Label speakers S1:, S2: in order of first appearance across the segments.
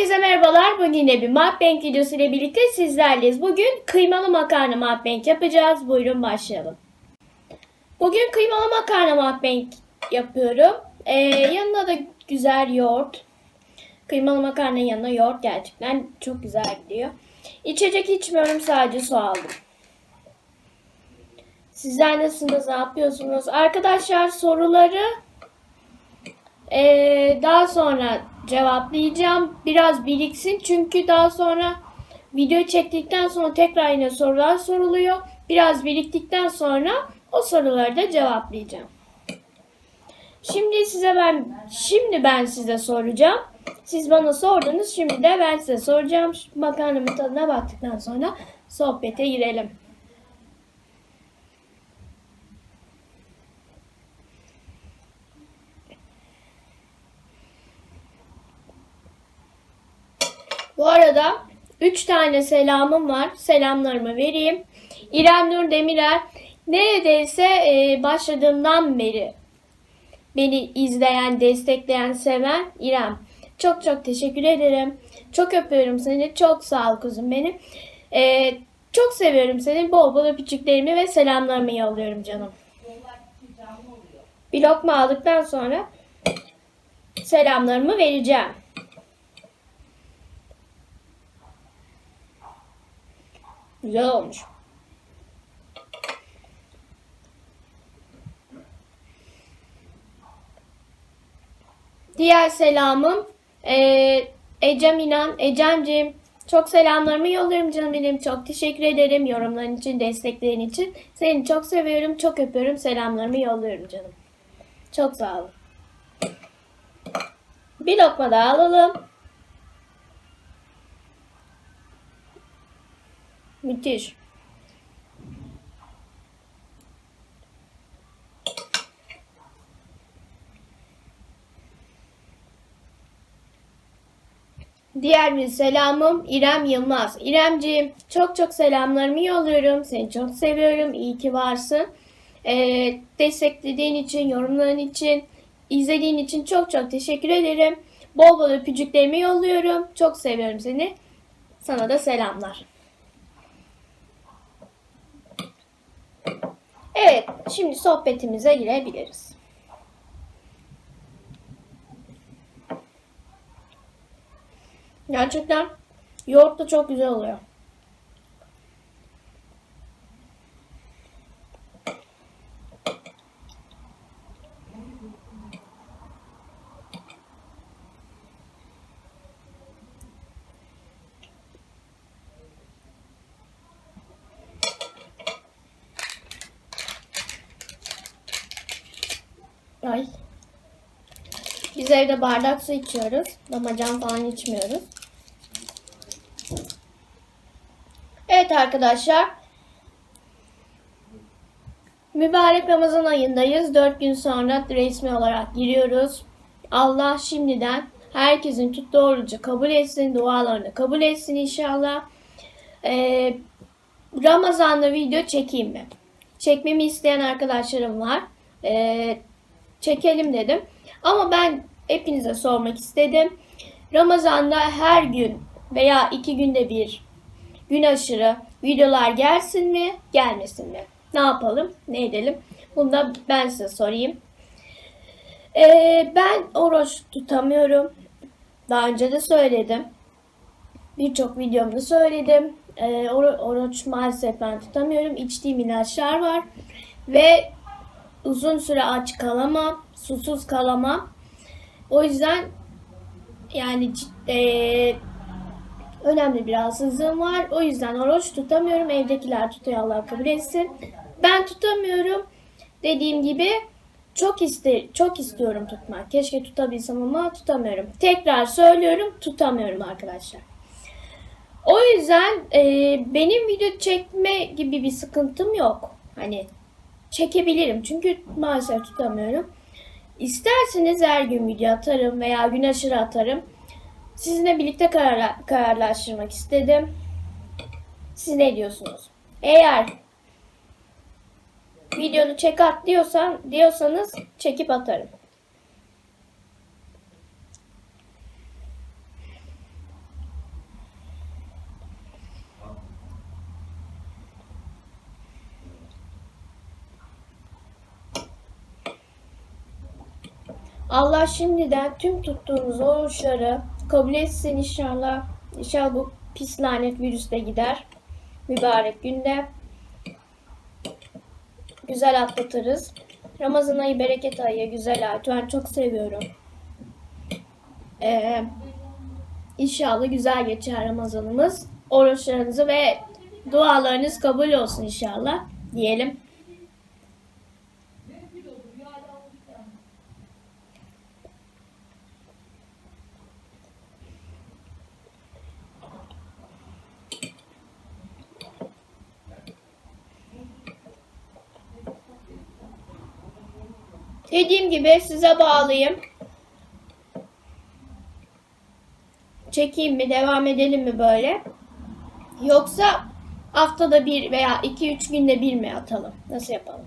S1: Herkese merhabalar. Bugün yine bir mukbang videosu ile birlikte sizlerleyiz. Bugün kıymalı makarna mukbang yapacağız. Buyurun başlayalım. Bugün kıymalı makarna mukbang yapıyorum. Ee, yanına da güzel yoğurt. Kıymalı makarnanın yanına yoğurt gerçekten çok güzel gidiyor. İçecek içmiyorum sadece su aldım. Sizler nasılsınız? Ne yapıyorsunuz? Arkadaşlar soruları ee, daha sonra cevaplayacağım. Biraz biriksin çünkü daha sonra video çektikten sonra tekrar yine sorular soruluyor. Biraz biriktikten sonra o soruları da cevaplayacağım. Şimdi size ben şimdi ben size soracağım. Siz bana sordunuz. Şimdi de ben size soracağım. Makarnamın tadına baktıktan sonra sohbete girelim. Bu arada 3 tane selamım var. Selamlarımı vereyim. İrem Nur Demirer neredeyse e, başladığımdan beri beni izleyen, destekleyen, seven İrem. Çok çok teşekkür ederim. Çok öpüyorum seni. Çok sağ ol kuzum benim. E, çok seviyorum seni. Bol bol öpücüklerimi ve selamlarımı yolluyorum canım. Bir lokma aldıktan sonra selamlarımı vereceğim. Güzel olmuş. Diğer selamım eee Ecem İnan. Ecemciğim çok selamlarımı yolluyorum canım benim. Çok teşekkür ederim yorumların için, desteklerin için. Seni çok seviyorum, çok öpüyorum. Selamlarımı yolluyorum canım. Çok sağ olun. Bir lokma daha alalım. Müthiş. Diğer bir selamım İrem Yılmaz. İremciğim çok çok selamlarımı yolluyorum. Seni çok seviyorum. İyi ki varsın. Ee, desteklediğin için, yorumların için, izlediğin için çok çok teşekkür ederim. Bol bol öpücüklerimi yolluyorum. Çok seviyorum seni. Sana da selamlar. Evet, şimdi sohbetimize girebiliriz. Gerçekten yoğurt da çok güzel oluyor. Ay. Biz evde bardak su içiyoruz. Damacan falan içmiyoruz. Evet arkadaşlar. Mübarek Ramazan ayındayız. 4 gün sonra resmi olarak giriyoruz. Allah şimdiden herkesin tuttuğu orucu kabul etsin. Dualarını kabul etsin inşallah. Ee, Ramazan'da video çekeyim mi? Çekmemi isteyen arkadaşlarım var. Ee, çekelim dedim. Ama ben hepinize sormak istedim. Ramazan'da her gün veya iki günde bir gün aşırı videolar gelsin mi, gelmesin mi? Ne yapalım, ne edelim? Bunu da ben size sorayım. Ee, ben oruç tutamıyorum. Daha önce de söyledim. Birçok videomda söyledim. Ee, or- oruç maalesef ben tutamıyorum. İçtiğim ilaçlar var. Ve uzun süre aç kalamam. Susuz kalamam. O yüzden yani ciddi, önemli bir rahatsızlığım var. O yüzden oruç tutamıyorum. Evdekiler tutuyor Allah kabul etsin. Ben tutamıyorum. Dediğim gibi çok iste çok istiyorum tutmak. Keşke tutabilsem ama tutamıyorum. Tekrar söylüyorum tutamıyorum arkadaşlar. O yüzden e, benim video çekme gibi bir sıkıntım yok. Hani çekebilirim çünkü maalesef tutamıyorum. İsterseniz her gün video atarım veya gün aşırı atarım. Sizinle birlikte kararla, kararlaştırmak istedim. Siz ne diyorsunuz? Eğer videonu çek at diyorsan, diyorsanız çekip atarım. Allah şimdiden tüm tuttuğunuz oruçları kabul etsin inşallah. İnşallah bu pis lanet virüs de gider. Mübarek günde. Güzel atlatırız. Ramazan ayı bereket ayı, güzel ay. Ben çok seviyorum. Ee, inşallah güzel geçer Ramazanımız. Oruçlarınızı ve dualarınız kabul olsun inşallah diyelim. Dediğim gibi size bağlıyım. Çekeyim mi, devam edelim mi böyle? Yoksa haftada bir veya iki üç günde bir mi atalım? Nasıl yapalım?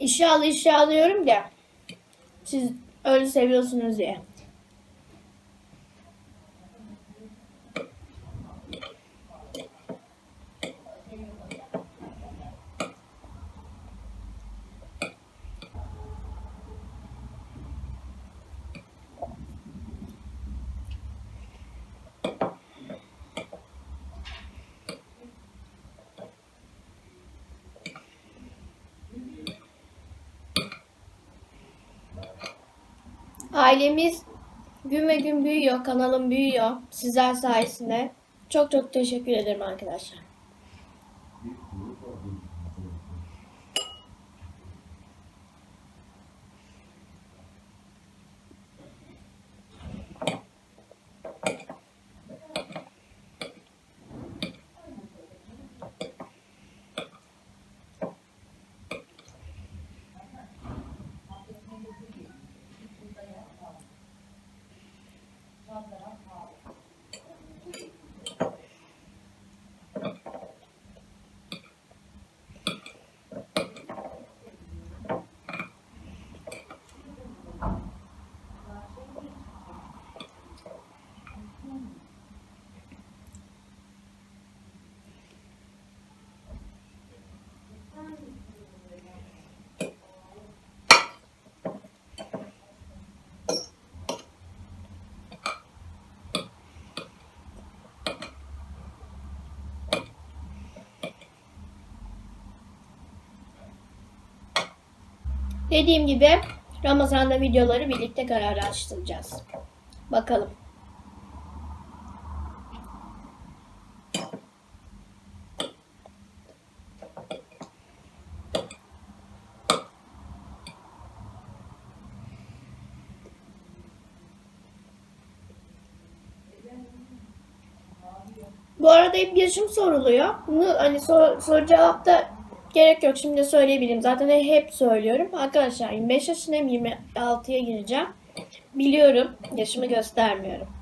S1: İnşallah inşallah diyorum da siz öyle seviyorsunuz diye. Ailemiz gün ve gün büyüyor, kanalım büyüyor sizler sayesinde. Çok çok teşekkür ederim arkadaşlar. Dediğim gibi Ramazan'da videoları birlikte kararlaştıracağız. Bakalım. Bu arada hep yaşım soruluyor. Bunu hani sor, soru cevapta gerek yok. Şimdi söyleyebilirim. Zaten hep söylüyorum. Arkadaşlar 25 yaşındayım. 26'ya gireceğim. Biliyorum. Yaşımı göstermiyorum.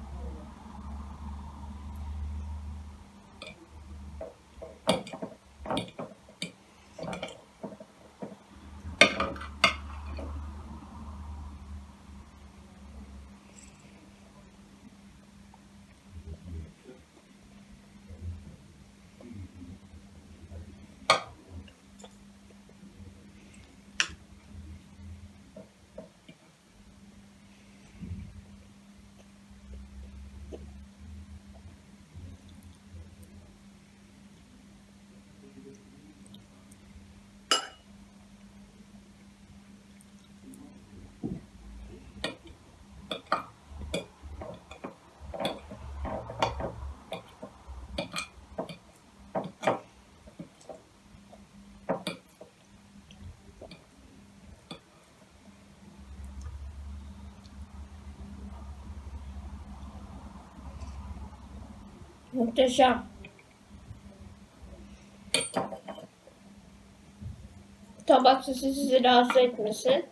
S1: Muhteşem. Tabak sesi sizi rahatsız etmesin.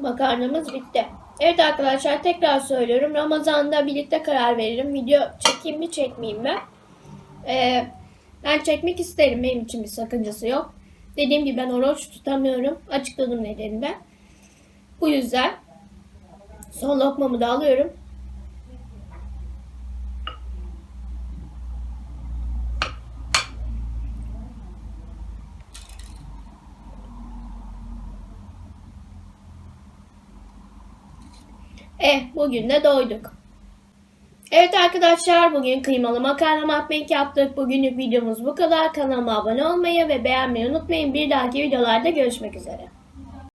S1: Makarnamız bitti. Evet arkadaşlar tekrar söylüyorum. Ramazan'da birlikte karar veririm. Video çekeyim mi çekmeyeyim mi? Ee, ben çekmek isterim. Benim için bir sakıncası yok. Dediğim gibi ben oruç tutamıyorum. Açıkladım nedenini de. Bu yüzden son lokmamı da alıyorum. Eh bugün de doyduk. Evet arkadaşlar bugün kıymalı makarna makmek yaptık. Bugünlük videomuz bu kadar. Kanalıma abone olmayı ve beğenmeyi unutmayın. Bir dahaki videolarda görüşmek üzere.